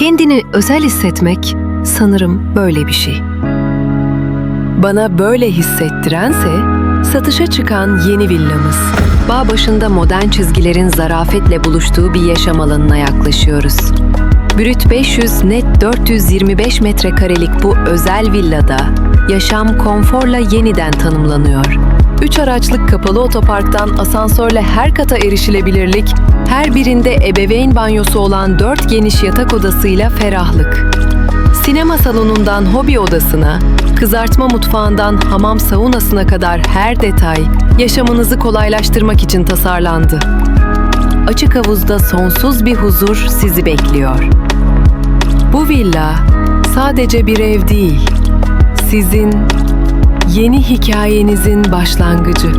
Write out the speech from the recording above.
Kendini özel hissetmek sanırım böyle bir şey. Bana böyle hissettirense satışa çıkan yeni villamız. Bağ başında modern çizgilerin zarafetle buluştuğu bir yaşam alanına yaklaşıyoruz. Brüt 500, net 425 metrekarelik bu özel villada yaşam konforla yeniden tanımlanıyor. 3 araçlık kapalı otoparktan asansörle her kata erişilebilirlik, her birinde ebeveyn banyosu olan 4 geniş yatak odasıyla ferahlık. Sinema salonundan hobi odasına, kızartma mutfağından hamam saunasına kadar her detay yaşamınızı kolaylaştırmak için tasarlandı. Açık havuzda sonsuz bir huzur sizi bekliyor. Bu villa sadece bir ev değil, sizin yeni hikayenizin başlangıcı.